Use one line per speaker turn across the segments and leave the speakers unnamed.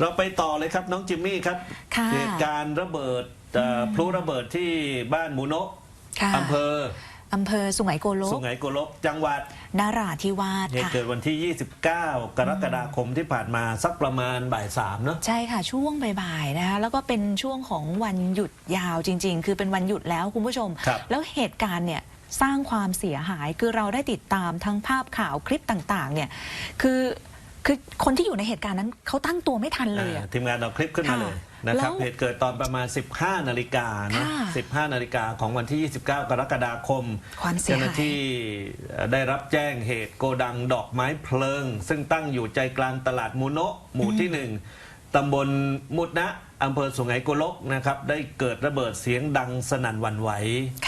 เราไปต่อเลยครับน้องจิมมี่ครับ
ค่ะ
เหตุการณ์ระเบิดเอ่อพลุระเบิดที่บ้านมูโนะ
ค่ะ
อำเภอ
อำเภอสุไหงโกล
สุ
ก
ไหงโกลกจังหวัด
นาราธิวาส
เหตุ
ค่ะ
เกิดวันที่ 29 กรกฎาคมที่ผ่านมาสักประมาณบ่ายสามเนาะ
ใช่ค่ะช่วงบ่ายๆนะคะแล้วก็เป็นช่วงของวันหยุดยาวจริง ๆ คือเป็นวันหยุดแล้วคุณผู้ชม
ครับ
แล้วเหตุการณ์เนี่ยสร้างความเสียหายคือเราได้ติดตามทั้งภาพข่าวคลิปต่างๆเนี่ยคือ คือคนที่อยู่ในเหตุการณ์นั้นเขาตั้งตัวไม่ทันเลยอะ
อ่าทีมงานเอาคลิปขึ้นมา
ค่ะ
เลยนะครับ
แล้ว
เหตุเกิดตอนประมาณ 15 นาฬิกานะ
ค่ะ
15 นาฬิกาของวันที่ 29 กรกฎาคม
ความเสียหาย
เจ้าหน้าที่ได้รับแจ้งเหตุโกดังดอกไม้เพลิง ซึ่งตั้งอยู่ใจกลางตลาดมูโนะหมู่ที่หนึ่งตำบลมุดนะอำเภอสุไหงโกลกนะครับได้เกิดระเบิดเสียงดังสนั่นหวันไหว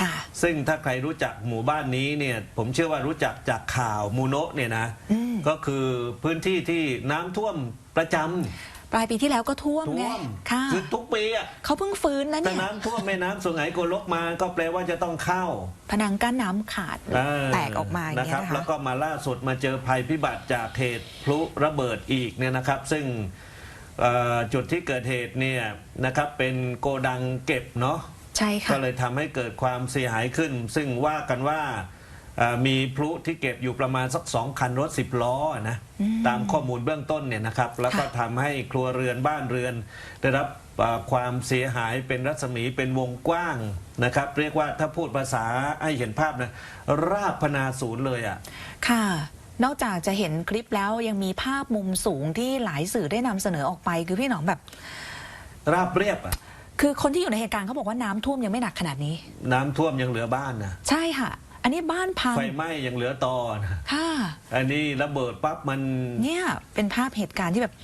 ค่ะ
ซึ่งถ้าใครรู้จักหมู่บ้านนี้เนี่ยผมเชื่อว่ารู้จักจากข่าวมูโนะเนี่ยนะ
อืม
ก็คือพื้นที่ที่น้ำท่วมประจำ
ปลายปีที่แล้วก็ท่วมไง
ท่วม
ค่ะ
คือทุกปีอะ
เขาเพิ่งฟื้นนะ
ถ้า
เนี่ย
น้ำท่วมแม่น้ำสุไหงโกลกมาก็แปลว่าจะต้องเข้า
พนังกั้นน้ำขาด
เออ
แตกออกมาอย่าง
นะ
เงี้
ค
ย
รับ
นะคะ
แล้วก็มาล่าสุดมาเจอภัยพิบัติจากเหตุพลุระเบิดอีกเนี่ยนะครับ ซึ่งเอ่อจุดที่เกิดเหตุเนี่ยนะครับเป็นโกดังเก็บเนาะ
ใช่ค่ะ
ก็เลยทำให้เกิดความเสียหายขึ้น ซึ่งว่ากันว่าเอ่อ มีพลุที่เก็บอยู่ประมาณสักสองคันรถสิบล้อนะตามข้อมูลเบื้องต้นเนี่ยนะครับ แล้วก็ทำให้ครัวเรือนบ้านเรือน ได้รับเอ่อความเสียหายเป็นรัศมีเป็นวงกว้างนะครับ เรียกว่าถ้าพูดภาษาให้เห็นภาพนะราบพนาศูนย์เลยอะ
ค่ะนอกจากจะเห็นคลิปแล้วยังมีภาพมุมสูงที่หลายสื่อได้นำเสนอออกไป คือพี่หนอมแบบ
ราบเรียบอะ
คือคนที่อยู่ในเหตุการณ์เขาบอกว่าน้ำท่วมยังไม่หนักขนาดนี้
น้ำท่วมยังเหลือบ้านนะ
ใช่ค่ะ อันนี้บ้านพัง
ไฟไหม้ยังเหลือตอนะ
ค่ะ
อันนี้ระเบิดปั๊บมัน
เนี่ยเป็นภาพเหตุการณ์ที่แบบ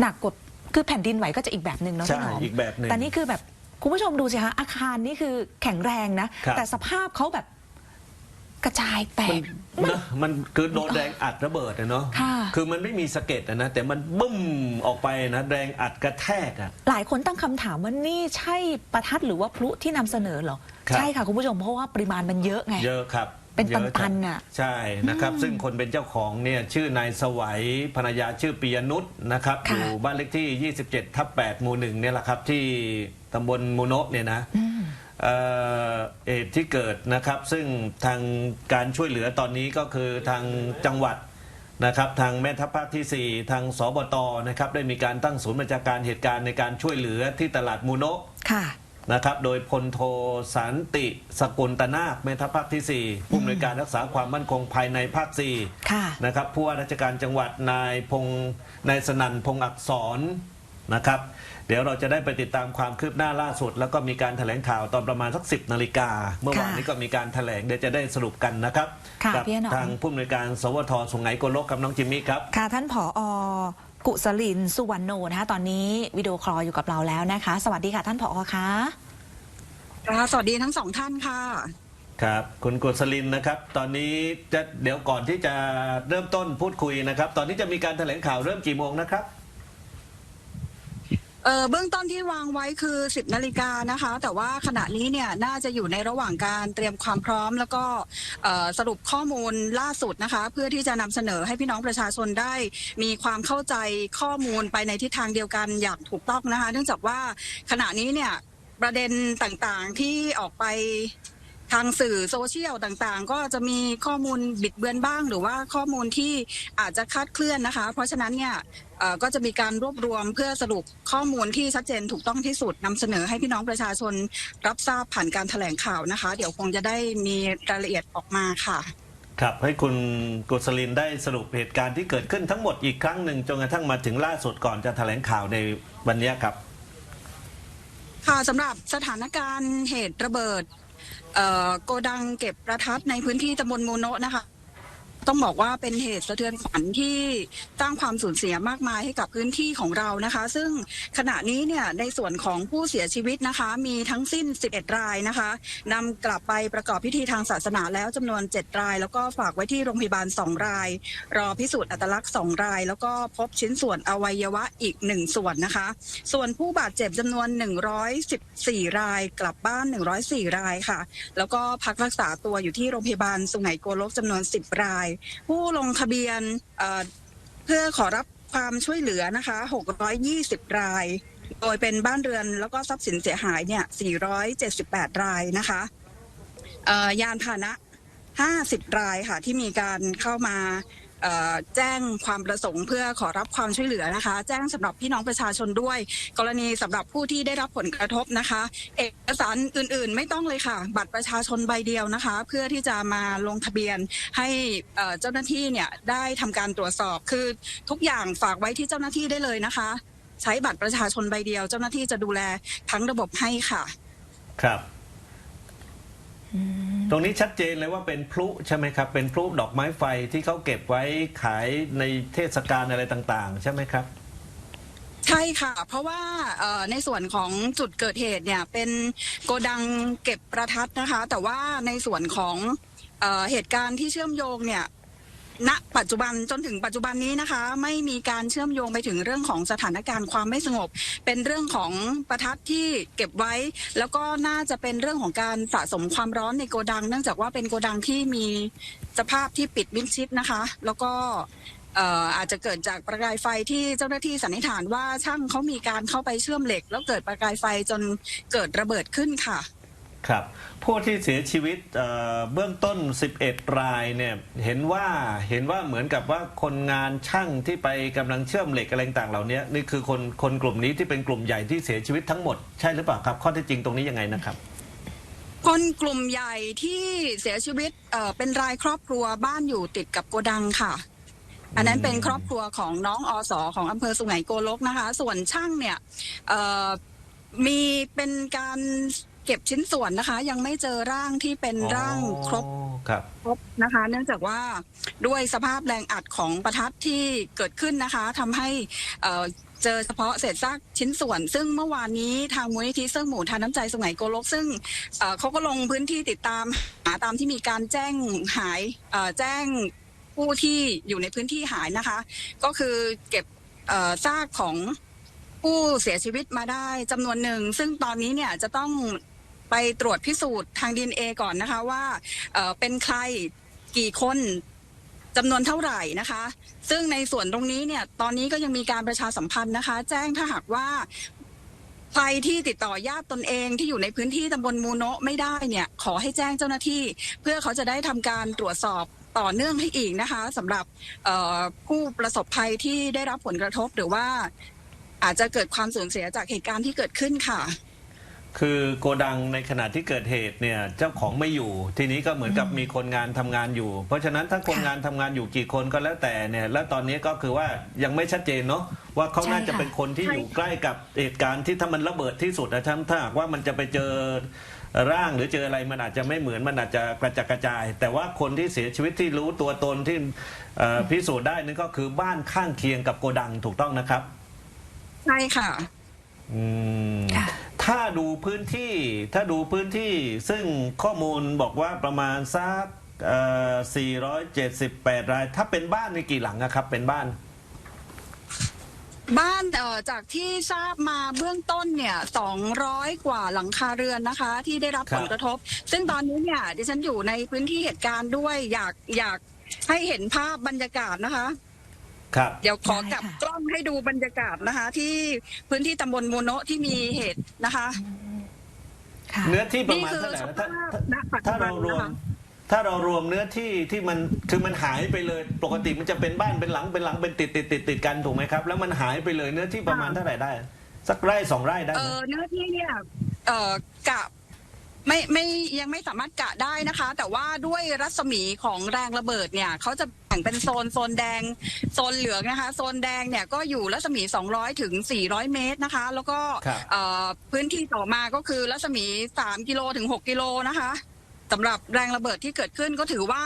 หนักกว่าคือแผ่นดินไหวก็จะอีกแบบหนึ่งเนาะ
ใช่
พี่หนอม
อีกแบบหนึ่ง
แต่นี่คือแบบคุณผู้ชมดูสิคะอาคารนี่คือแข็งแรงนะ
ครับ
แต่สภาพเขาแบบกระจายแต
มัน
ก
นะมันคือโดนแรงอัดระเบิดอะเนาะ
ค่ะ
คือมันไม่มีสะเก็ดอะนะแต่มันบึ้มออกไปนะแรงอัดกระแทกอะ
หลายคนตั้งคำถามว่านี่ใช่ประทัดหรือว่าพลุที่นำเสนอเหรอ
ครับ
ใช่ค่ะคุณผู้ชมเพราะว่าปริมาณมันเยอะไง
เยอะครับ
เป็น
ยอะ
ตันๆน่ะ
ใช่นะครับ ซึ่งคนเป็นเจ้าของเนี่ยชื่อนายสวัยภรรยาชื่อปียนุชนะครับ
ค่ะ
อยู่บ้านเลขที่ 27ทับ8หมู่หนึ่งเนี่ยแหละครับ ที่ตำบลมูโนะเนี่ยนะ
อืม
เอ่อเหตุที่เกิดนะครับ ซึ่งทางการช่วยเหลือตอนนี้ก็คือทางจังหวัด นะครับทางแม่ทัพภาคที่ 4 ทางสบตนะครับได้มีการตั้งศูนย์บัญชาการเหตุการณ์ในการช่วยเหลือที่ตลาดมูโนะ
ค่ะ
นะครับโดยพลโทสันติสกุลตนาคแม่ทัพภาคที่ 4 ผู้อำนวยการรักษาความมั่นคงภายในภาค4
ค่ะ
นะครับผู้ว่าราชการจังหวัดนายพงษ์นายสนันพงษ์อักษร นะครับ เดี๋ยวเราจะได้ไปติดตามความคืบหน้าล่าสุด แล้วก็มีการแถลงข่าวตอนประมาณสักสิบนาฬิกาเมื่อวานนี้ก็มีการแถลงเดี๋ยวจะได้สรุปกันนะครับ
ค่ะ
กั
พี่หนอม
ทางผู้อำนวยการสวทสุไหงโกลกกับน้องจิมมี่ครับ
ค่ะท่านผอ กุศลินสุวรรณโนนะคะตอนนี้วิดีโอคอลอยู่กับเราแล้วนะคะ สวัสดีค่ะท่านผอคะ
ค่ะสวัสดีทั้งสองท่านค่ะ
ครับคุณกุศลินนะครับ ตอนนี้จะเดี๋ยวก่อนที่จะเริ่มต้นพูดคุยนะครับ ตอนนี้จะมีการแถลงข่าวเริ่มกี่โมงนะครับ
เอ่อเบื้องต้นที่วางไว้คือ 10นาฬิกานะคะ แต่ว่าขณะนี้เนี่ยน่าจะอยู่ในระหว่างการเตรียมความพร้อม แล้วก็เอ่อสรุปข้อมูลล่าสุดนะคะ เพื่อที่จะนำเสนอให้พี่น้องประชาชนได้มีความเข้าใจข้อมูลไปในทิศทางเดียวกันอย่างถูกต้องนะคะ เนื่องจากว่าขณะนี้เนี่ยประเด็นต่างๆที่ออกไป ทางสื่อโซเชียลต่างๆ ก็จะมีข้อมูลบิดเบือนบ้าง หรือว่าข้อมูลที่อาจจะคลาดเคลื่อนนะคะ เพราะฉะนั้นเนี่ยเอ่อก็จะมีการรวบรวมเพื่อสรุปข้อมูลที่ชัดเจนถูกต้องที่สุดนำเสนอให้พี่น้องประชาชนรับทราบผ่านการแถลงข่าวนะคะ เดี๋ยวคงจะได้มีรายละเอียดออกมาค่ะ
ครับให้คุณกุศลินได้สรุปเหตุการณ์ที่เกิดขึ้นทั้งหมดอีกครั้งหนึ่งจนกระทั่งมาถึงล่าสุดก่อนจะแถลงข่าวในวันนี้ครับ
ค่ะสำหรับสถานการณ์เหตุระเบิดเอ่อ โกดังเก็บประทัดในพื้นที่ตำบลโมโนะนะคะ ต้องบอกว่าเป็นเหตุสะเทือนขวัญที่สร้างความสูญเสียมากมายให้กับพื้นที่ของเรานะคะ ซึ่งขณะนี้เนี่ยในส่วนของผู้เสียชีวิตนะคะ มีทั้งสิ้น 11 รายนะคะนำกลับไปประกอบพิธีทางศาสนาแล้วจำนวน 7 ราย แล้วก็ฝากไว้ที่โรงพยาบาล 2 ราย รอพิสูจน์อัตลักษณ์ 2 ราย แล้วก็พบชิ้นส่วนอวัยวะอีก 1 ส่วนนะคะ ส่วนผู้บาดเจ็บจำนวน 114 ราย กลับบ้าน 104 รายค่ะ แล้วก็พักรักษาตัวอยู่ที่โรงพยาบาลสุไหงโกลกจำนวน 10 รายผู้ลงทะเบียนเพื่อขอรับความช่วยเหลือนะคะ 620 ราย โดยเป็นบ้านเรือนแล้วก็ทรัพย์สินเสียหายเนี่ย 478 รายนะคะยานพาหนะ 50 รายค่ะที่มีการเข้ามา แจ้งความประสงค์เพื่อขอรับความช่วยเหลือนะคะ แจ้งสำหรับพี่น้องประชาชนด้วย กรณีสำหรับผู้ที่ได้รับผลกระทบนะคะ เอกสารอื่นๆ ไม่ต้องเลยค่ะ บัตรประชาชนใบเดียวนะคะ เพื่อที่จะมาลงทะเบียนให้เจ้าหน้าที่เนี่ยได้ทำการตรวจสอบคือทุกอย่างฝากไว้ที่เจ้าหน้าที่ได้เลยนะคะ ใช้บัตรประชาชนใบเดียว เจ้าหน้าที่จะดูแลทั้งระบบให้ค่ะ
ครับ ตรงนี้ชัดเจนเลยว่าเป็นพลุใช่ไหมครับ เป็นพลุดอกไม้ไฟที่เขาเก็บไว้ขายในเทศกาลอะไรต่างๆ ใช่ไหมครับ
ใช่ค่ะ เพราะว่าเอ่อในส่วนของจุดเกิดเหตุเนี่ย เป็นโกดังเก็บประทัดนะคะ แต่ว่าในส่วนของเอ่อเหตุการณ์ที่เชื่อมโยงเนี่ย ณปัจจุบันจนถึงปัจจุบันนี้นะคะ ไม่มีการเชื่อมโยงไปถึงเรื่องของสถานการณ์ความไม่สงบ เป็นเรื่องของประทัดที่เก็บไว้ แล้วก็น่าจะเป็นเรื่องของการสะสมความร้อนในโกดัง เนื่องจากว่าเป็นโกดังที่มีสภาพที่ปิดมิดชิดนะคะ แล้วก็อาจจะเกิดจากประกายไฟที่เจ้าหน้าที่สันนิษฐานว่าช่างเขามีการเข้าไปเชื่อมเหล็ก แล้วเกิดประกายไฟจนเกิดระเบิดขึ้นค่ะ
ครับผู้ที่เสียชีวิตเอ่อเบื้องต้น 11 รายเนี่ยเห็นว่าเห็นว่าเหมือนกับว่าคนงานช่างที่ไปกำลังเชื่อมเหล็กอะไรต่างๆเหล่านี้นี่คือคนคนกลุ่มนี้ที่เป็นกลุ่มใหญ่ที่เสียชีวิตทั้งหมดใช่หรือเปล่าครับ ข้อเท็จจริงตรงนี้ยังไงนะครับ
คนกลุ่มใหญ่ที่เสียชีวิตเอ่อเป็นรายครอบครัวบ้านอยู่ติดกับโกดังค่ะ อันนั้นเป็นครอบครัวของน้องอสอของอำเภอสุไหงโกลกนะคะ ส่วนช่างเนี่ยเอ่อมีเป็นการ เก็บชิ้นส่วนนะคะ ยังไม่เจอร่างที่เป็นร่างครบ
อ๋อครับ
ครบนะคะ เนื่องจากว่าด้วยสภาพแรงอัดของประทัดที่เกิดขึ้นนะคะทำให้เอ่อเจอเฉพาะเศษซากชิ้นส่วน ซึ่งเมื่อวานนี้ทางมูลนิธิเสื่องหมู่ทานน้ำใจสมัยโกลก ซึ่งเอ่อเขาก็ลงพื้นที่ติดตามหาตามที่มีการแจ้งหายเอ่อแจ้งผู้ที่อยู่ในพื้นที่หายนะคะ ก็คือเก็บเอ่อซากของผู้เสียชีวิตมาได้จำนวนหนึ่ง ซึ่งตอนนี้เนี่ยจะต้อง ไปตรวจพิสูจน์ทางดีเอก่อนนะคะว่าเป็นใครกี่คนจำนวนเท่าไหร่นะคะ ซึ่งในส่วนตรงนี้เนี่ยตอนนี้ก็ยังมีการประชาสัมพันธ์นะคะ แจ้งถ้าหากว่าใครที่ติดต่อญาติตนเองที่อยู่ในพื้นที่ตำบลมูโนะไม่ได้เนี่ย ขอให้แจ้งเจ้าหน้าที่ เพื่อเขาจะได้ทำการตรวจสอบต่อเนื่องให้อีกนะคะสำหรับผู้ประสบภัยที่ได้รับผลกระทบหรือว่าอาจจะเกิดความสูญเสียจากเหตุการณ์ที่เกิดขึ้นค่ะ
คือโกดังในขณะที่เกิดเหตุเนี่ยเจ้าของไม่อยู่ ทีนี้ก็เหมือนกับมีคนงานทำงานอยู่ เพราะฉะนั้นถ้าคนงานทำงานอยู่กี่คนก็แล้วแต่เนี่ยแล้วตอนนี้ก็คือว่ายังไม่ชัดเจนเนาะว่าเขา
ใช่
น่าจะ
ค่ะ
เป็นคนที่
ใช่
อยู่ใกล้กับเหตุการณ์ที่ถ้ามันระเบิดที่สุดนะถ้าถ้าหากว่ามันจะไปเจอร่างหรือเจออะไรมันอาจจะไม่เหมือนมันอาจจะกระจัดกระจาย แต่ว่าคนที่เสียชีวิตที่รู้ตัวตนที่เอ่อพิสูจน์ได้นั่นก็คือบ้านข้างเคียงกับโกดังถูกต้องนะครับ
ใช่ค่ะ
อืม
ค่ะ
ถ้าดูพื้นที่ถ้าดูพื้นที่ซึ่งข้อมูลบอกว่าประมาณสักเอ่อ478 ราย ถ้าเป็นบ้านในกี่หลังอะครับ เป็นบ้าน
บ้านเอ่อจากที่ทราบมาเบื้องต้นเนี่ย200 กว่าหลังคาเรือนนะคะ ที่ได้รับ
ครับ
ผลกระทบ ซึ่งตอนนี้เนี่ยดิฉันอยู่ในพื้นที่เหตุการณ์ด้วยอยากอยากให้เห็นภาพบรรยากาศนะคะ
ครับ
เดี๋ยวขอ
ได้
กลับ
ค่ะ
กล้องให้ดูบรรยากาศนะคะ ที่พื้นที่ตำบลโมโนะที่มีเหตุนะคะ
ค่ะ
เนื้อที่ประ
นี่
มาณ
คือ
เท่าไหร่
ส
นะ
ภา
ถ้า
พณปัจ
ถ้า
จุบั
เรา
น
รว
นะ
ม
คะ
ถ้าเรารวมเนื้อที่ที่มันคือมันหายไปเลย ปกติมันจะเป็นบ้านเป็นหลังเป็นหลังเป็นติดติดติดติดกันถูกไหมครับ แล้วมันหายไปเลยเนื้อที่ประมาณเท่าไหร่ได้ สักไร่สองไร่ได้
เอ
ไหม
อเนื้อที่เนี่ยเอ่อกะ ไม่ไม่ยังไม่สามารถกะได้นะคะ แต่ว่าด้วยรัศมีของแรงระเบิดเนี่ยเขาจะแบ่งเป็นโซนโซนแดงโซนเหลืองนะคะ โซนแดงเนี่ยก็อยู่รัศมี 200 ถึง 400 เมตรนะคะ แล้วก็
ครับ
เอ่อพื้นที่ต่อมาก็คือรัศมี 3 กิโลถึง 6 กิโลนะคะสำหรับแรงระเบิดที่เกิดขึ้นก็ถือว่า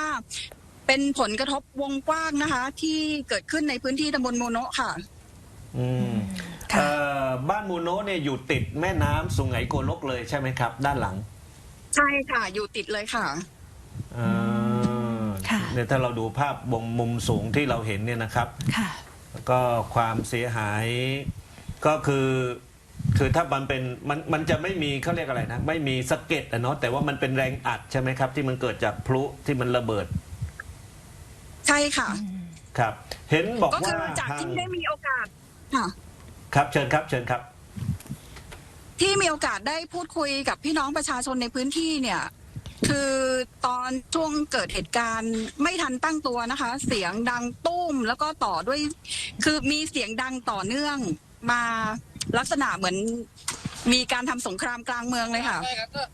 เป็นผลกระทบวงกว้างนะคะ ที่เกิดขึ้นในพื้นที่ตำบลโมโนะค่ะ
อืม
ค่ะ
เอ่อบ้านมูโนะเนี่ยอยู่ติดแม่น้ำสุไหงโกลกเลยใช่ไหมครับ ด้านหลัง
ใช่ค่ะ อยู่ติดเลยค่ะ
อ่า
ค่ะ
เนี่ยถ้าเราดูภาพบงมุมสูงที่เราเห็นเนี่ยนะครับ
ค่ะ
ก็ความเสียหายก็คือ คือถ้ามันเป็นมันมันจะไม่มีเขาเรียกอะไรนะ ไม่มีสะเก็ดอะเนาะแต่ว่ามันเป็นแรงอัดใช่ไหมครับ ที่มันเกิดจากพลุที่มันระเบิด
ใช่ค่ะ
ครับ เห็นบอก
ก็คื
ว่า
อจาก
ทาง
ที่ได้มีโอกาสค่ะ
ครับเชิญครับเชิญครับ
ที่มีโอกาสได้พูดคุยกับพี่น้องประชาชนในพื้นที่เนี่ย คือตอนช่วงเกิดเหตุการณ์ไม่ทันตั้งตัวนะคะ เสียงดังตุ้มแล้วก็ต่อด้วย คือมีเสียงดังต่อเนื่องมาลักษณะเหมือนมีการทำสงครามกลางเมืองเลยค่ะ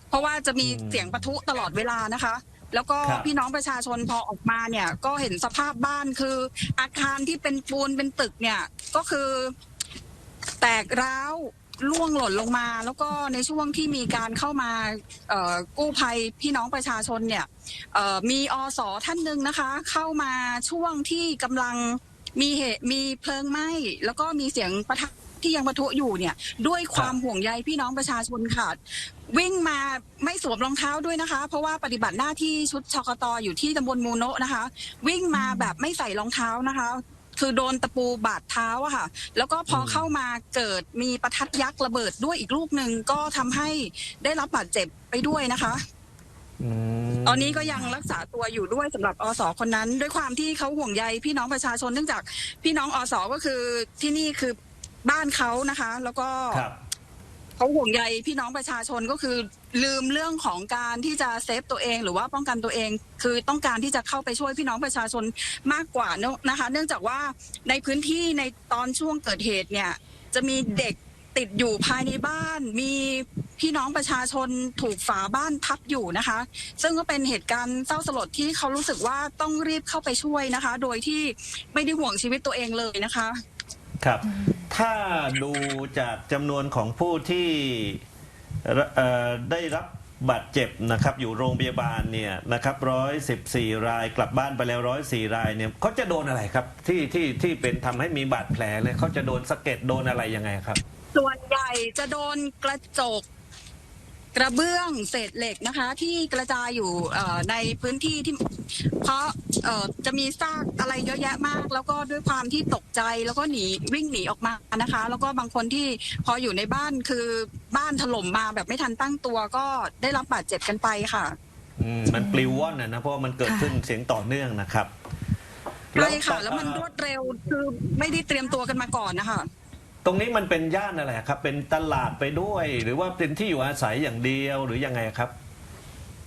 เพราะว่าจะมี
อืม
เสียงปะทุตลอดเวลานะคะ แล้วก็
ครับ
พี่น้องประชาชนพอออกมาเนี่ย ก็เห็นสภาพบ้านคือ อาคารที่เป็นปูนเป็นตึกเนี่ย ก็คือ แตกร้าว ล่วงหล่นลงมา แล้วก็ในช่วงที่มีการเข้ามากู้ภัยพี่น้องประชาชนเนี่ยมีอสท่านหนึ่งนะคะ เข้ามาช่วงที่กำลังมีเหตุมีเพลิงไหม้แล้วก็มีเสียงประทัดที่ยังปะทุอยู่เนี่ย ด้วยความห่วงใยพี่น้องประชาชนค่ะวิ่งมาไม่สวมรองเท้าด้วยนะคะ เพราะว่าปฏิบัติหน้าที่ชุดชกตอยู่ที่ตำบลมูโนะนะคะ วิ่งมาแบบไม่ใส่รองเท้านะคะ คือโดนตะปูบาดเท้าอะค่ะ แล้วก็พอ
อืม
เข้ามาเกิดมีประทัดยักษ์ระเบิดด้วยอีกลูกหนึ่งก็ทำให้ได้รับบาดเจ็บไปด้วยนะคะ
อืม
ตอนนี้ก็ยังรักษาตัวอยู่ด้วยสำหรับอสคนนั้น ด้วยความที่เขาห่วงใยพี่น้องประชาชนเนื่องจากพี่น้องอสก็คือที่นี่คือบ้านเขานะคะ แล้วก็
ครับ
เขาห่วงใยพี่น้องประชาชนก็คือ ลืมเรื่องของการที่จะเซฟตัวเอง หรือว่าป้องกันตัวเอง คือต้องการที่จะเข้าไปช่วยพี่น้องประชาชนมากกว่าเนอะนะคะ เนื่องจากว่าในพื้นที่ในตอนช่วงเกิดเหตุเนี่ย จะมีเด็กติดอยู่ภายในบ้าน มีพี่น้องประชาชนถูกฝาบ้านทับอยู่นะคะ ซึ่งก็เป็นเหตุการณ์เศร้าสลดที่เขารู้สึกว่าต้องรีบเข้าไปช่วยนะคะ โดยที่ไม่ได้ห่วงชีวิตตัวเองเลยนะคะ
ครับ ถ้าดูจากจำนวนของผู้ที่เอ่อได้รับบาดเจ็บนะครับ อยู่โรงพยาบาลเนี่ยนะครับร้อยสิบสี่รายกลับบ้านไปแล้วร้อยสี่รายเนี่ยเขาจะโดนอะไรครับ ที่ที่ที่เป็นทำให้มีบาดแผลเลยเขาจะโดนสะเก็ดโดนอะไรยังไงครับ
ส่วนใหญ่จะโดนกระจก กระเบื้องเศษเหล็กนะคะ ที่กระจายอยู่เอ่อในพื้นที่ที่เพราะเอ่อจะมีซากอะไรเยอะแยะมาก แล้วก็ด้วยความที่ตกใจแล้วก็หนีวิ่งหนีออกมานะคะ แล้วก็บางคนที่พออยู่ในบ้านคือบ้านถล่มมาแบบไม่ทันตั้งตัวก็ได้รับบาดเจ็บกันไปค่ะ
อืมมันปลิวว่อนนะนะเพราะว่ามันเกิดขึ้นเสียงต่อเนื่องนะครับ
ใช่ค่ะ
ต
แล้วมันรวดเร็วคือไม่ได้เตรียมตัวกันมาก่อนนะคะ
ตรงนี้มันเป็นย่านอะไรครับ เป็นตลาดไปด้วย หรือว่าเป็นที่อยู่อาศัยอย่างเดียวหรือยังไงครับ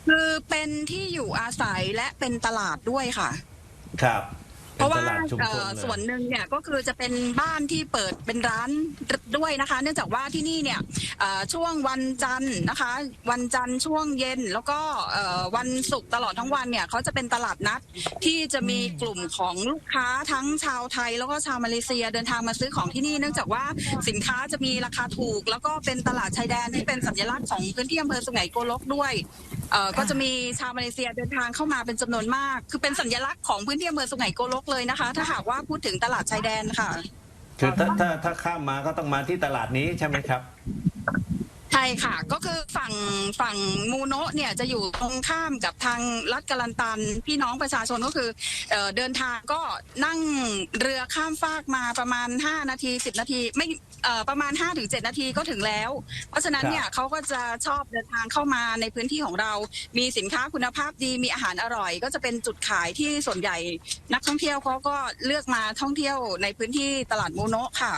คือเป็นที่อยู่อาศัยและเป็นตลาดด้วยค่ะ
ครับ
เพราะว่า
ป็นตลดชุม
เอ่
ชน
อ
เลย
ส่วนหนึ่งเนี่ยก็คือจะเป็นบ้านที่เปิดเป็นร้านด้วยนะคะ เนื่องจากว่าที่นี่เนี่ยเอ่อช่วงวันจันทร์นะคะ วันจันทร์ช่วงเย็น แล้วก็เอ่อวันศุกร์ตลอดทั้งวันเนี่ยเขาจะเป็นตลาดนัดที่จะมีกลุ่มของลูกค้าทั้งชาวไทย แล้วก็ชาวมาเลเซียเดินทางมาซื้อของที่นี่ เนื่องจากว่าสินค้าจะมีราคาถูก แล้วก็เป็นตลาดชายแดนที่เป็นสัญลักษณ์ของพื้นที่อำเภอสุไหงโกลกด้วยเอ่อก็จะมีชาวมาเลเซียเดินทางเข้ามาเป็นจำนวนมาก คือเป็นสัญลักษณ์ของพื้นที่อำเภอสุไหงโกลกเลยนะคะ ถ้าหากว่าพูดถึงตลาดชายแดนค่ะ
คือถ้าถ้าถ้าข้ามมาก็ต้องมาที่ตลาดนี้ใช่ไหมครับ
ใช่ค่ะ ก็คือฝั่งฝั่งมูโนะเนี่ยจะอยู่ตรงข้ามกับทางลัดกะลันตัน พี่น้องประชาชนก็คือเอ่อเดินทางก็นั่งเรือข้ามฟากมาประมาณ 5 นาที 10 นาทีไม่เอ่อประมาณ 5-7 นาทีก็ถึงแล้ว เพราะฉะนั้นเนี่ยเขาก็จะชอบเดินทางเข้ามาในพื้นที่ของเรา มีสินค้าคุณภาพดีมีอาหารอร่อย ก็จะเป็นจุดขายที่ส่วนใหญ่นักท่องเที่ยวเขาก็เลือกมาท่องเที่ยวในพื้นที่ตลาดมูโนะค่ะ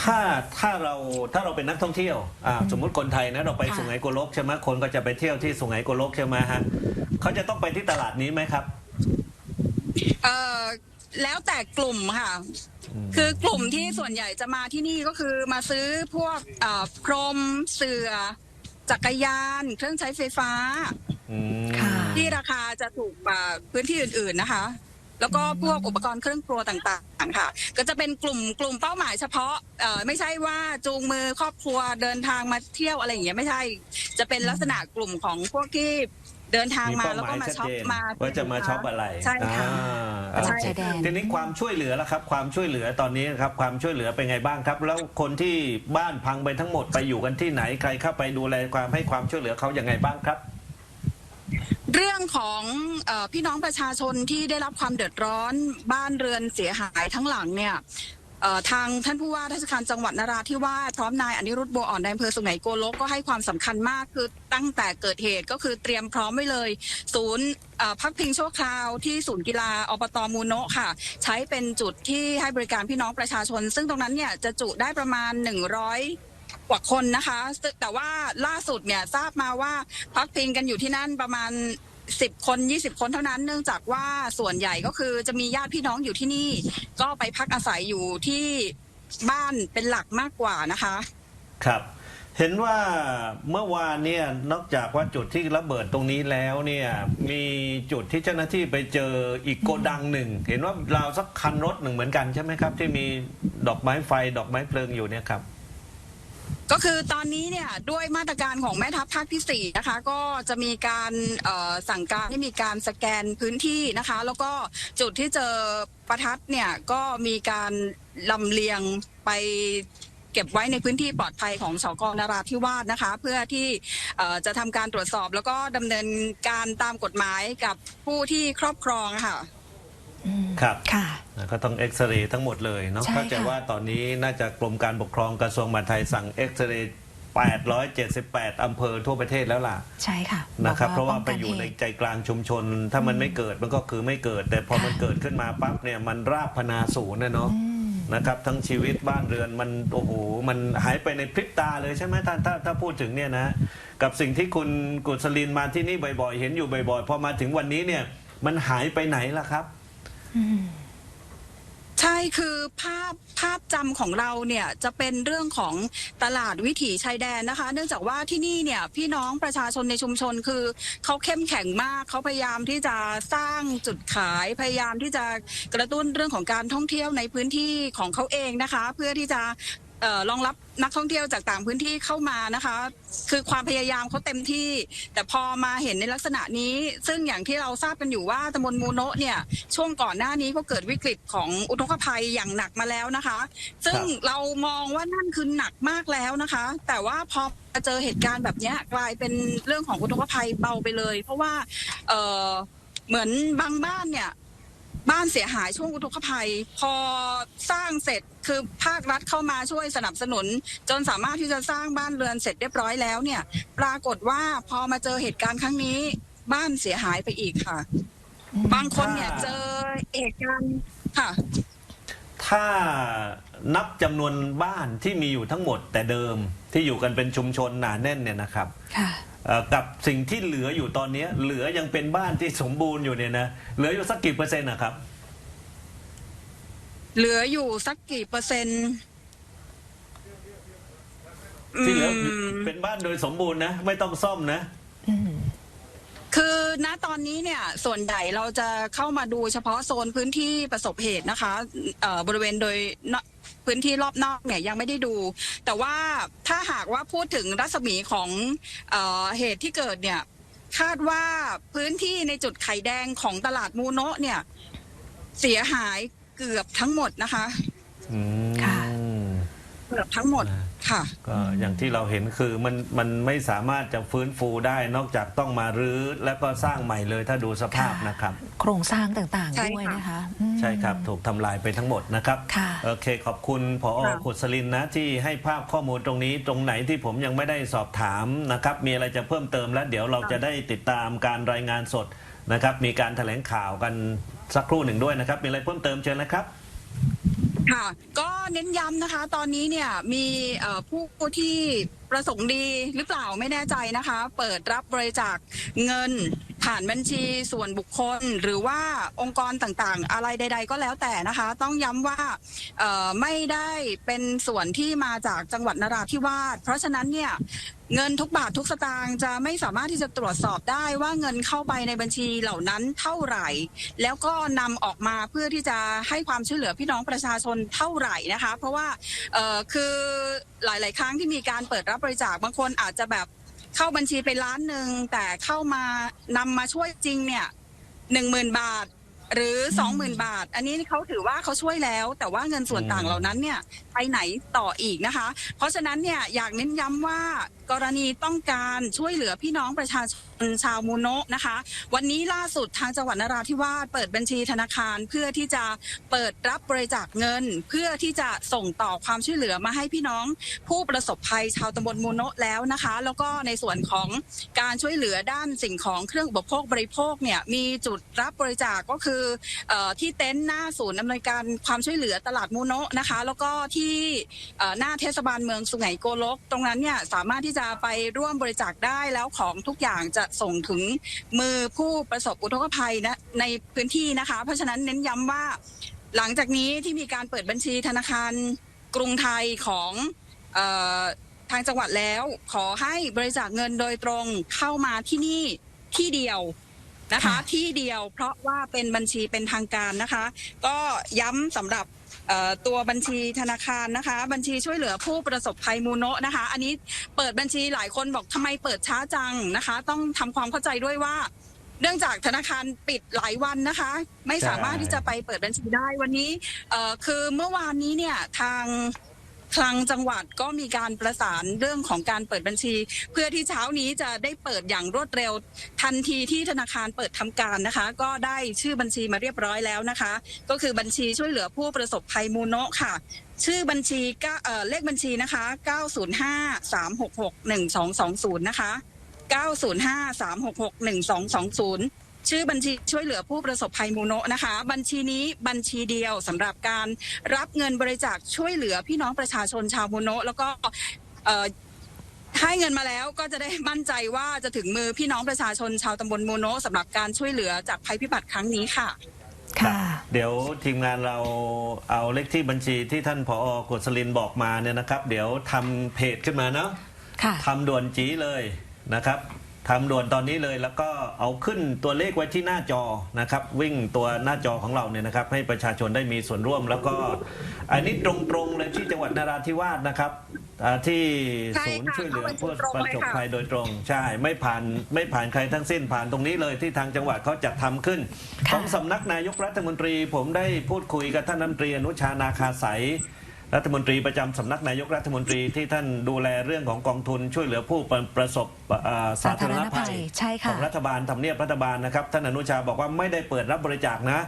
ถ้าถ้าเราถ้าเราเป็นนักท่องเที่ยวอ่าสมมุติคนไทยนะเราไป
ค่ะ
สุไหงโกลกใช่ไหมคนก็จะไปเที่ยวที่สุไหงโกลกใช่ไหมฮะเขาจะต้องไปที่ตลาดนี้ไหมครับ
เอ่อแล้วแต่กลุ่มค่ะ
ม
คือกลุ่มที่ส่วนใหญ่จะมาที่นี่ก็คือมาซื้อพวกเอ่อพรมเสือ จักรยาน เครื่องใช้ไฟฟ้า
ม
ค่ะ
ที่ราคาจะถูกกว่าพื้นที่อื่น ๆนะคะ แล้วก็พวกอุปกรณ์เครื่องครัวต่างๆค่ะ ก็จะเป็นกลุ่มกลุ่มเป้าหมายเฉพาะเอ่อไม่ใช่ว่าจูงมือครอบครัวเดินทางมาเที่ยวอะไรอย่างเงี้ยไม่ใช่ จะเป็นลักษณะกลุ่มของพวกที่เดินทาง
มี
มา
เป้า
แล้ว
หมา
ก็
ย
มา
ชัด
ช็อป
เจน
มา
ว่าจะมาช็อปอะไร
ใช่ค่ะ
อ่า
ตลาด
โอเค
ชายแดน
ทีนี้ความช่วยเหลือละครับ ความช่วยเหลือตอนนี้ครับความช่วยเหลือเป็นไงบ้างครับ แล้วคนที่บ้านพังไปทั้งหมดไปอยู่กันที่ไหนใครเข้าไปดูแลความให้ความช่วยเหลือเขาอย่างไงบ้างครับ
เรื่องของอพี่น้องประชาชนที่ได้รับความเดือดร้อนบ้านเรือนเสียหายทั้งหลังเนี่ยทางท่านผู้ว่าราชการจังหวัดนราธิวาสพร้อมนายอนิรุตบัวอ่อนในอำเภอสุไหงโกลกก็ให้ความสำคัญมากคือตั้งแต่เกิดเหตุก็คือเตรียมพร้อมไว้เลย ศูนย์พักพิงชั่วคราวที่ศูนย์กีฬาอบตมูโนะค่ะ ใช้เป็นจุดที่ให้บริการพี่น้องประชาชน ซึ่งตรงนั้นเนี่ยจะจุได้ประมาณ 100 กว่าคนนะคะแต่ว่าล่าสุดเนี่ยทราบมาว่าพักพิงกันอยู่ที่นั่นประมาณ10คน20คนเท่านั้นเนื่องจากว่าส่วนใหญ่ก็คือจะมีญาติพี่น้องอยู่ที่นี่ ก็ไปพักอาศัยอยู่ที่บ้านเป็นหลักมากกว่านะคะ
ครับ เห็นว่าเมื่อวานเนี่ยนอกจากว่าจุดที่ระเบิดตรงนี้แล้วเนี่ยมีจุดที่เจ้าหน้าที่ไปเจออีกโกดังหนึ่ง เห็นว่าราวสักคันรถหนึ่งเหมือนกันใช่ไหมครับ ที่มีดอกไม้ไฟดอกไม้เพลิงอยู่เนี่ยครับ
ก็คือตอนนี้เนี่ยด้วยมาตรการของแม่ทัพภาคที่ 4 นะคะ ก็จะมีการสั่งการให้มีการสแกนพื้นที่นะคะ แล้วก็จุดที่เจอประทัดเนี่ยก็มีการลำเลียงไปเก็บไว้ในพื้นที่ปลอดภัยของสกนราธิวาสนะคะ เพื่อที่จะทำการตรวจสอบแล้วก็ดำเนินการตามกฎหมายกับผู้ที่ครอบครองค่ะ
ครับ
ค่ะ
ก็ต้องเอ็กซเรย์ทั้งหมดเลยเนาะ
ใช่
เข้าใจ
ค่ะ
ว่าตอนนี้น่าจะกรมการปกครองกระทรวงมหาดไทยสั่งเอ็กซเรย์878 อำเภอทั่วประเทศแล้วล่ะ
ใช่ค่ะ
นะครับ
บก
เพราะว่า
ป้ง
ไป
กัน
อยู่ใน
เหตุ
ใจกลางชุมชน ถ้ามันไม่เกิดมันก็คือไม่เกิด แต่พอ
ค่ะ
มันเกิดขึ้นมาปั๊บเนี่ยมันราบพนาศูนย์นะเนาะ
อืม
นะครับทั้งชีวิตบ้านเรือนมันโอ้โหมันหายไปในพริบตาเลยใช่ไหมท่านถ้าถ้าพูดถึงเนี่ยนะกับสิ่งที่คุณกุศลินมาที่นี่บ่อยๆ เห็นอยู่บ่อยๆพอมาถึงวันนี้เนี่ยมันหายไปไหนล่ะครับ
อืม
ใช่คือภาพภาพจำของเราเนี่ยจะเป็นเรื่องของตลาดวิถีชายแดนนะคะ เนื่องจากว่าที่นี่เนี่ยพี่น้องประชาชนในชุมชนคือเขาเข้มแข็งมากเขาพยายามที่จะสร้างจุดขายพยายามที่จะกระตุ้นเรื่องของการท่องเที่ยวในพื้นที่ของเขาเองนะคะ เพื่อที่จะ เอ่อรองรับนักท่องเที่ยวจากต่างพื้นที่เข้ามานะคะ คือความพยายามเขาเต็มที่ แต่พอมาเห็นในลักษณะนี้ ซึ่งอย่างที่เราทราบกันอยู่ว่าตำบลมูโนะเนี่ยช่วงก่อนหน้านี้ก็เกิดวิกฤตของอุทกภัยอย่างหนักมาแล้วนะคะ ซึ่งเรามองว่านั่นคือหนักมากแล้วนะคะ แต่ว่าพอเจอเหตุการณ์แบบนี้กลายเป็นเรื่องของอุทกภัยเบาไปเลย เพราะว่าเเหมือนบางบ้านเนี่ย บ้านเสียหายช่วงอุทกภัย พอสร้างเสร็จคือภาครัฐเข้ามาช่วยสนับสนุน จนสามารถที่จะสร้างบ้านเรือนเสร็จเรียบร้อยแล้วเนี่ย ปรากฏว่าพอมาเจอเหตุการณ์ครั้งนี้ บ้านเสียหายไปอีกค่ะ บางคนเนี่ยเจอเหตุการณ์ค่ะ
ถ้านับจำนวนบ้านที่มีอยู่ทั้งหมดแต่เดิมที่อยู่กันเป็นชุมชนหนาแน่นเนี่ยนะครับ
ค่ะ
เอ่อกับสิ่งที่เหลืออยู่ตอนนี้ เหลือยังเป็นบ้านที่สมบูรณ์อยู่เนี่ยนะเหลืออยู่สักกี่เปอร์เซ็นต์นะครับ
เหลืออยู่สักกี่เปอร์เซ็นต์
ที่เหลืออ
ม
เป็นบ้านโดยสมบูรณ์นะ ไม่ต้องซ่อมนะ
อืม
คือณตอนนี้เนี่ยส่วนใหญ่เราจะเข้ามาดูเฉพาะโซนพื้นที่ประสบเหตุนะคะเอ่อบริเวณโดยนอก พื้นที่รอบนอกเนี่ยยังไม่ได้ดู แต่ว่าถ้าหากว่าพูดถึงรัศมีของเออเหตุที่เกิดเนี่ยคาดว่าพื้นที่ในจุดไข่แดงของตลาดมูโนะเนี่ย เสียหายเกือบทั้งหมดนะคะ
อืม
ค่ะ
เกือบทั้งหมดค่ะ
ก็อย่างที่เราเห็นคือมันมันไม่สามารถจะฟื้นฟูได้นอกจากต้องมารื้อแล้วก็สร้างใหม่เลยถ้าดูสภาพ
ค่ะ
นะครับ
โครงสร้างต่าง
ใช่
ๆด้วย
ค่ะ
นะคะอืม
ใช่ครับถูกทำลายไปทั้งหมดนะครับ
ค่ะ
โอเคขอบคุณพอ
ค่ะ
ขุดสลินนะที่ให้ภาพข้อมูลตรงนี้ตรงไหนที่ผมยังไม่ได้สอบถามนะครับ มีอะไรจะเพิ่มเติมแล้วเดี๋ยวเราจะได้ติดตามการรายงานสดนะครับ มีการแถลงข่าวกันสักครู่หนึ่งด้วยนะครับ มีอะไรเพิ่มเติมเชิญนะครับ
ค่ะ ก็เน้นย้ำนะคะ ตอนนี้เนี่ยมีผู้ที่ประสงค์ดีหรือเปล่าไม่แน่ใจนะคะ เปิดรับบริจาคเงิน ผ่านบัญชีส่วนบุคคล หรือว่าองค์กรต่างๆ อะไรใด ๆ ก็แล้วแต่นะคะ ต้องย้ำว่าไม่ได้เป็นส่วนที่มาจากจังหวัดนราธิวาสเพราะฉะนั้นเนี่ยเงินทุกบาททุกสตางค์จะไม่สามารถที่จะตรวจสอบได้ว่าเงินเข้าไปในบัญชีเหล่านั้นเท่าไหร่ แล้วก็นำออกมาเพื่อที่จะให้ความช่วยเหลือพี่น้องประชาชนเท่าไหร่นะคะ เพราะว่าคือหลาย ๆ ครั้งที่มีการเปิดรับบริจาคบางคนอาจจะแบบ เข้าบัญชีไปล้านหนึ่งแต่เข้ามานำมาช่วยจริงเนี่ยหนึ่งหมื่นบาท หรือสองหมื่นบาท อันนี้เขาถือว่าเขาช่วยแล้ว แต่ว่าเงินส่วนต่างเหล่านั้นเนี่ยไปไปไหนต่ออีกนะคะ เพราะฉะนั้นเนี่ยอยากเน้นย้ำว่ากรณีต้องการช่วยเหลือพี่น้องประชาชน ชาวมูโนะนะคะ วันนี้ล่าสุดทางจังหวัดนราธิวาสเปิดบัญชีธนาคารเพื่อที่จะเปิดรับบริจาคเงิน เพื่อที่จะส่งต่อความช่วยเหลือมาให้พี่น้องผู้ประสบภัยชาวตำบลมูโนะแล้วนะคะ แล้วก็ในส่วนของการช่วยเหลือด้านสิ่งของเครื่องอุปโภคบริโภคเนี่ยมีจุดรับบริจาคก็คืออที่เต็นท์หน้าศูนย์อำนวยการความช่วยเหลือตลาดมูโนะนะคะ แล้วก็ที่หน้าเทศบาลเมืองสุไหงโกลก ตรงนั้นเนี่ยสามารถที่จะไปร่วมบริจาคได้แล้วของทุกอย่างจะส่งถึงมือผู้ประสบอุทกภัยนะในพื้นที่นะคะ เพราะฉะนั้นเน้นย้ำว่า หลังจากนี้ที่มีการเปิดบัญชีธนาคารกรุงไทยของออทางจังหวัดแล้วขอให้บริจาคเงินโดยตรงเข้ามาที่นี่ที่เดียวนะคะ ที่เดียวเพราะว่าเป็นบัญชีเป็นทางการนะคะ ก็ย้ำสำหรับ ตัวบัญชีธนาคารนะคะ บัญชีช่วยเหลือผู้ประสบภัยมูโนะนะคะ อันนี้เปิดบัญชีหลายคนบอกทำไมเปิดช้าจังนะคะ ต้องทำความเข้าใจด้วยว่า เนื่องจากธนาคารปิดหลายวันนะคะ ไม่สามารถที่จะไปเปิดบัญชีได้วันนี้คือเมื่อวานนี้เนี่ยทาง คลังจังหวัดก็มีการประสานเรื่องของการเปิดบัญชี เพื่อที่เช้านี้จะได้เปิดอย่างรวดเร็ว ทันทีที่ธนาคารเปิดทำการนะคะ ก็ได้ชื่อบัญชีมาเรียบร้อยแล้วนะคะ ก็คือบัญชีช่วยเหลือผู้ประสบภัยมูโนะค่ะ ชื่อบัญชีก็เอ่อเลขบัญชีนะคะ 905 366 1220นะคะ905 366 1220 ชื่อบัญชีช่วยเหลือผู้ประสบภัยมูโนะนะคะ บัญชีนี้บัญชีเดียวสำหรับการรับเงินบริจาคช่วยเหลือพี่น้องประชาชนชาวมูโนะแล้วก็เอ่อให้เงินมาแล้วก็จะได้มั่นใจว่าจะถึงมือพี่น้องประชาชนชาวตำบลมูโนะสำหรับการช่วยเหลือจากภัยพิบัติครั้งนี้ค่ะ
ค่ะ
เดี๋ยวทีมงานเราเอาเลขที่บัญชีที่ท่านผอกุศลินบอกมาเนี่ยนะครับ เดี๋ยวทำเพจขึ้นมาเนาะ
ค่ะ
ทำด่วนจีเลยนะครับ ทำด่วนตอนนี้เลยแล้วก็เอาขึ้นตัวเลขไว้ที่หน้าจอนะครับ วิ่งตัวหน้าจอของเราเนี่ยนะครับ ให้ประชาชนได้มีส่วนร่วม แล้วก็ อันนี้ตรงๆเลยที่จังหวัดนราธิวาสนะครับอ่าที่
ใช่
ศูนย์
ค่ะ
ช่วยเหลือ
เข้าไป
ผู้
ตรง
ประ
เลย
สบ
ค่ะ
ภัยโดยตรงใช่ไม่ผ่านไม่ผ่านใครทั้งสิ้นผ่านตรงนี้เลยที่ทางจังหวัดเขาจัดทำขึ้น
ค่ะ
ของสำนักนายกรัฐมนตรี ผมได้พูดคุยกับท่านรัฐมนตรีอนุชานาคาสาย รัฐมนตรีประจำสำนักนายกรัฐมนตรีที่ท่านดูแลเรื่องของกองทุนช่วยเหลือผู้ประประสบอ่าสาธารณภัย
ใช่
ข
ค่ะ
องรัฐบาลทำเนียบรัฐบาลนะครับ ท่านอนุชาบอกว่าไม่ได้เปิดรับบริจาคนะ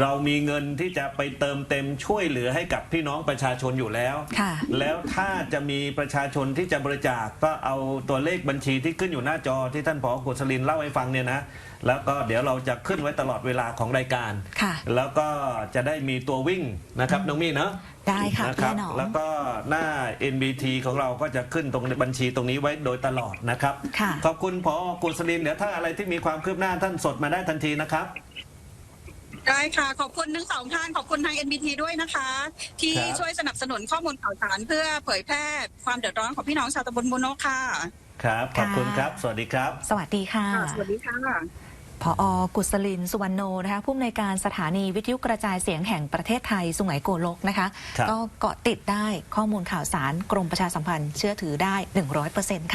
เรามีเงินที่จะไปเติมเต็มช่วยเหลือให้กับพี่น้องประชาชนอยู่แล้ว
ค่ะ
แล้วถ้าจะมีประชาชนที่จะบริจาคก็เอาตัวเลขบัญชีที่ขึ้นอยู่หน้าจอที่ท่านผอกุศลินเล่าให้ฟังเนี่ยนะ แล้วก็เดี๋ยวเราจะขึ้นไว้ตลอดเวลาของรายการ
ค่ะ
แล้วก็จะได้มีตัววิ่งนะครับน้องมี่เนาะ
ได้ค่ะ
นะค
พี่
รับ
หนอม
แล้วก็หน้า NBT ของเราก็จะขึ้นตรงบัญชีตรงนี้ไว้โดยตลอดนะครับ
ค่ะ
ขอบคุณพอกุศลินเดี๋ยวถ้าอะไรที่มีความคืบหน้าท่านสดมาได้ทันทีนะครับ
ได้ค่ะขอบคุณทั้งสองท่านขอบคุณทาง NBT ด้วยนะคะ ที่
ครับ
ช่วยสนับสนุนข้อมูลข่าวสารเพื่อเผยแพร่ความเดือดร้อนของพี่น้องชาวตำบลโมโนค่ะ
ครับ ขอบคุณ
ค่ะ
ครับ สวัสดีครับ
สวัสดีค่ะ
ค่ะ สวัสดีค่ะ
พอกุศลิน สุวรรณโนนะคะผู้อำนวยการสถานีวิทยุกระจายเสียงแห่งประเทศไทย สุไหงโกลกนะคะ
ครับ
ก็เกาะติดได้ข้อมูลข่าวสารกรมประชาสัมพันธ์เชื่อถือได้ 100%ค่ะ